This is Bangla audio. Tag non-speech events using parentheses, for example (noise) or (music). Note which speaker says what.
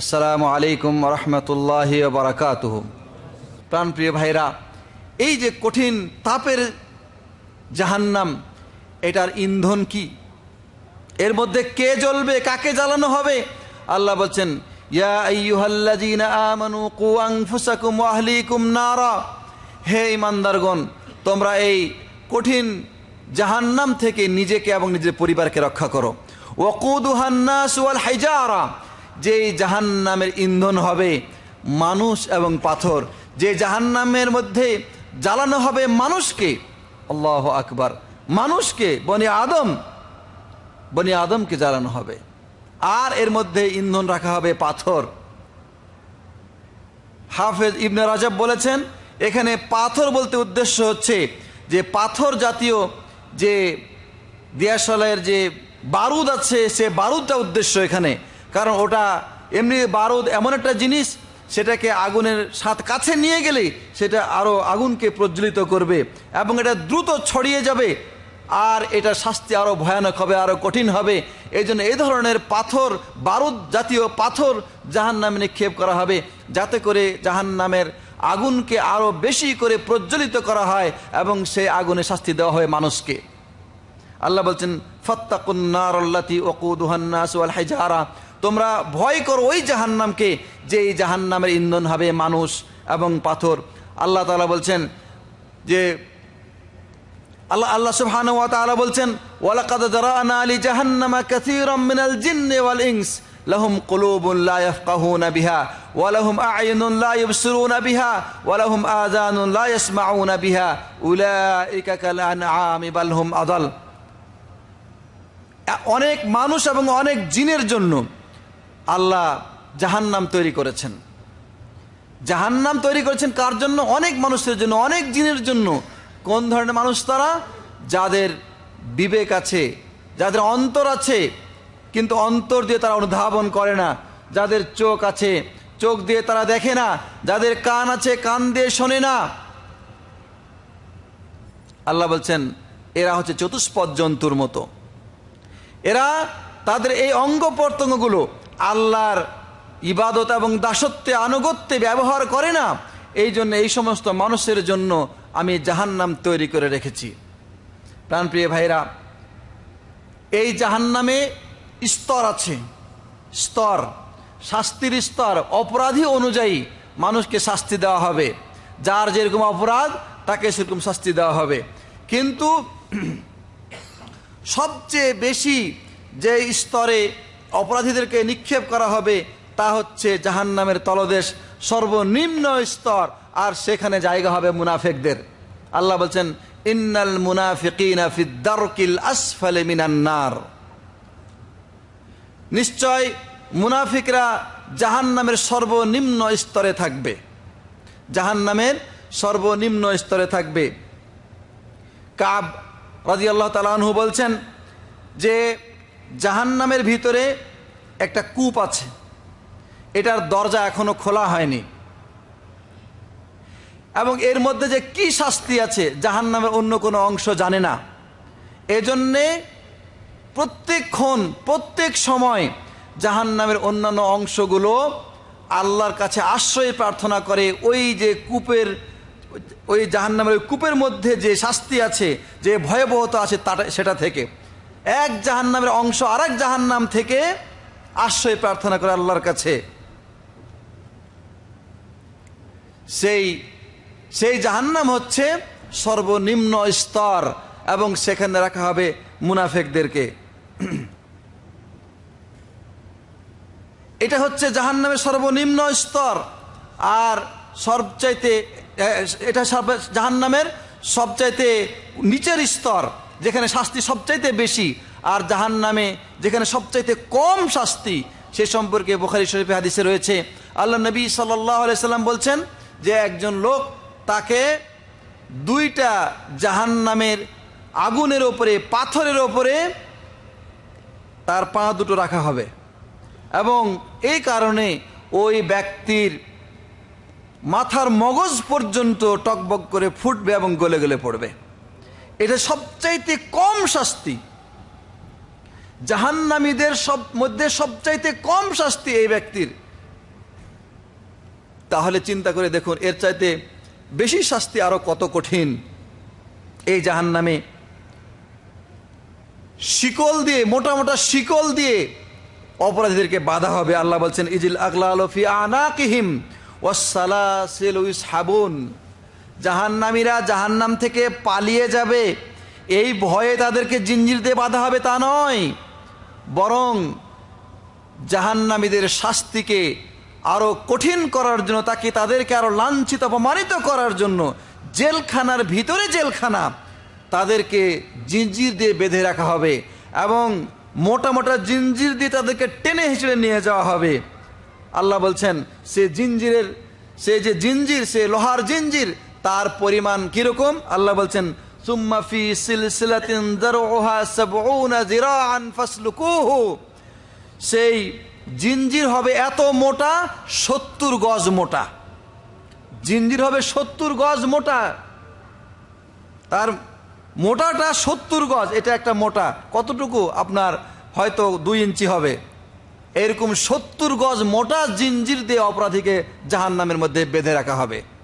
Speaker 1: আসসালামু আলাইকুম রহমতুল্লাহ বারাকাতুহ। প্রাণপ্রিয় ভাইরা, এই যে কঠিন তাপের জাহান্নাম, এটার ইন্ধন কি? এর মধ্যে কে জ্বলবে, কাকে জ্বালানো হবে? আল্লাহ বলছেন হে ইমানদারগণ তোমরা এই কঠিন জাহান্নাম থেকে নিজেকে এবং নিজের পরিবারকে রক্ষা করো। ওয়াকুদুহান নাস ওয়াল হাইজারা যে জাহান্নামের ইন্ধন হবে মানুষ এবং পাথর, যে জাহান্নামের মধ্যে জ্বালানো হবে মানুষকে, আল্লাহ আকবার, মানুষকে, বনি আদম, বনি আদমকে জ্বালানো হবে। আর এর মধ্যে ইন্ধন রাখা হবে পাথর। হাফেজ ইবনে রাজাব বলেছেন, এখানে পাথর বলতে উদ্দেশ্য হচ্ছে যে পাথর জাতীয় যে দিয়াশালের যে বারুদ আছে, সে বারুদটা উদ্দেশ্য এখানে। কারণ ওটা এমনি বারুদ এমন একটা জিনিস, সেটাকে আগুনের সাথ কাছে নিয়ে গেলে সেটা আরও আগুনকে প্রজ্বলিত করবে এবং এটা দ্রুত ছড়িয়ে যাবে আর এটা শাস্তি আরও ভয়ানক হবে আরও কঠিন হবে। এই জন্য এই ধরনের পাথর, বারুদ জাতীয় পাথর জাহান নামে নিক্ষেপ করা হবে, যাতে করে জাহান নামের আগুনকে আরও বেশি করে প্রজ্বলিত করা হয় এবং সেই আগুনে শাস্তি দেওয়া হয় মানুষকে। আল্লাহ বলছেন ফত্তাকুন্নারল্লাতি ওকুদুহান্নাস ওয়াল হাইজারা তোমরা ভয় করো ওই জাহান্নামকে, যে এই জাহান্নামের ইন্ধন হবে মানুষ এবং পাথর। আল্লাহ তাআলা বলছেন যে, আল্লাহ আল্লাহ সুবহানাহু ওয়া তাআলা বলছেন, ওয়ালাকাদ যারানা লি জাহান্নামা কাসীরাম মিনাল জিন্নি ওয়াল ইনস, লাহুম কুলুবুন লা ইয়াফকাহুনা বিহা, ওয়া লাহুম আ'য়ুনুন লা ইবসিরুনা বিহা, ওয়া লাহুম আযানুন লা ইয়াসমাউনা বিহা, উলাইকা কাল অনেক মানুষ এবং অনেক জিনের জন্য আল্লাহ জাহান্নাম তৈরি করেছেন। জাহান্নাম তৈরি করেছেন কার জন্য? অনেক মানুষের জন্য, অনেক জিনের জন্য। কোন ধরনের মানুষ তারা? যাদের বিবেক আছে, যাদের অন্তর আছে, কিন্তু অন্তর দিয়ে তারা অনুধাবন করে না। যাদের চোখ আছে, চোখ দিয়ে তারা দেখে না। যাদের কান আছে, কান দিয়ে শোনে না। আল্লাহ বলছেন, এরা হচ্ছে চতুষ্পদ জন্তুর মতো। এরা তাদের এই অঙ্গ প্রত্যঙ্গগুলো আল্লাহর ইবাদত এবং দাসত্বে, আনুগত্যে ব্যবহার করে না। এই জন্য এই সমস্ত মানুষের জন্য আমি জাহান্নাম তৈরি করে রেখেছি। প্রাণপ্রিয় ভাইরা, এই জাহান্নামে স্তর আছে। স্তর, শাস্তির স্তর, অপরাধী অনুযায়ী মানুষকে শাস্তি দেওয়া হবে। যার যেরকম অপরাধ, তাকে সেরকম শাস্তি দেওয়া হবে। কিন্তু (clears throat) সবচেয়ে বেশি যে স্তরে অপরাধীদেরকে নিক্ষেপ করা হবে, তা হচ্ছে জাহান্নামের তলদেশ, সর্বনিম্ন স্তর, আর সেখানে জায়গা হবে মুনাফেকদের। আল্লাহ বলছেন, ইন্নাল ফিদ্দারকিল আসফালে মিনান্নার নিশ্চয় মুনাফিকরা জাহান্নামের সর্বনিম্ন স্তরে থাকবে। জাহান্নামের সর্বনিম্ন স্তরে থাকবে। কাব রাজি আল্লাহ তালাহু বলছেন যে জাহান্নামের ভিতরে একটা কূপ আছে। এটার দরজা এখনও খোলা হয়নি। এবং এর মধ্যে যে কি শাস্তি আছে, জাহান্নামের অন্য কোনো অংশ জানে না। এজন্যে প্রত্যেকক্ষণ প্রত্যেক সময় জাহান্নামের অন্যান্য অংশগুলো আল্লাহর কাছে আশ্রয় প্রার্থনা করে। ওই যে কূপের, ওই জাহান্নামের কূপের মধ্যে যে শাস্তি আছে, যে ভয়াবহতা আছে তা সেটা থেকে। এক জাহান্নামের অংশ আর আরেক জাহান্নাম থেকে আশ্রয় প্রার্থনা করে আল্লাহর কাছে। সেই সেই জাহান্নাম হচ্ছে সর্বনিম্ন স্তর এবং সেখানে রাখা হবে মুনাফেকদেরকে। এটা হচ্ছে জাহান্নামের সর্বনিম্ন স্তর। আর সবচাইতে এটা জাহান্নামের সবচাইতে নিচের স্তর। যেখানে শাস্তি সবচাইতে বেশি আর জাহান্নামে যেখানে সবচাইতে কম শাস্তি, সে সম্পর্কে বোখারি শরীফে হাদিসে রয়েছে। আল্লাহ নবী সাল্লাহ সাল্লাম বলছেন যে একজন লোক তাকে দুইটা জাহান্নামের আগুনের ওপরে, পাথরের ওপরে তার পা দুটো রাখা হবে এবং এই কারণে ওই ব্যক্তির মাথার মগজ পর্যন্ত টকবক করে ফুটবে এবং গলে গলে পড়বে। এটা সবচাইতে কম শাস্তি। জাহান্নামীদের সব, মধ্যে সবচাইতে কম শাস্তি এই ব্যক্তির। তাহলে চিন্তা করে দেখুন, এর চাইতে বেশি শাস্তি আরও কত কঠিন? এই জাহান নামে শিকল দিয়ে, মোটা মোটা শিকল দিয়ে অপরাধীদেরকে বাধা হবে। আল্লাহ বলছেন, ইজিল আগলা আলফি আনাকিহিম ওয়াসালাসিল হাবুন জাহান্নামীরা জাহান্নাম থেকে পালিয়ে যাবে। এই ভয়ে তাদেরকে জিঞ্জির দিয়ে বাধা হবে তা নয়। বরং জাহান্নামীদের শাস্তিকে আরও কঠিন করার জন্য, তাকে তাদেরকে আরও লাঞ্ছিত, অপমানিত করার জন্য জেলখানার ভিতরে জেলখানা তাদেরকে জিঞ্জির দিয়ে বেঁধে রাখা হবে এবং মোটা মোটা জিঞ্জির দিয়ে তাদেরকে টেনে হিঁচড়ে নিয়ে যাওয়া হবে। আল্লাহ বলছেন, সে জিঞ্জিরের সে যে জিঞ্জির, সে লোহার জিঞ্জির তার পরিমাণ কীরকম? আল্লাহ বলছেন, সুম্মা ফি সিলসিলাতিন দারউহা সাবউনা যিরাআন ফাসলুকুহু। সেই জিঞ্জির হবে এত মোটা, সত্তর গজ মোটা। জিঞ্জির হবে সত্তর গজ মোটা। তার মোটাটা সত্তর গজ, এটা একটা মোটা। কতটুকু? আপনার হয়তো দুই ইঞ্চি হবে। এরকম সত্তর গজ মোটা জিঞ্জির দিয়ে অপরাধীকে জাহান্নামের মধ্যে বেঁধে রাখা হবে।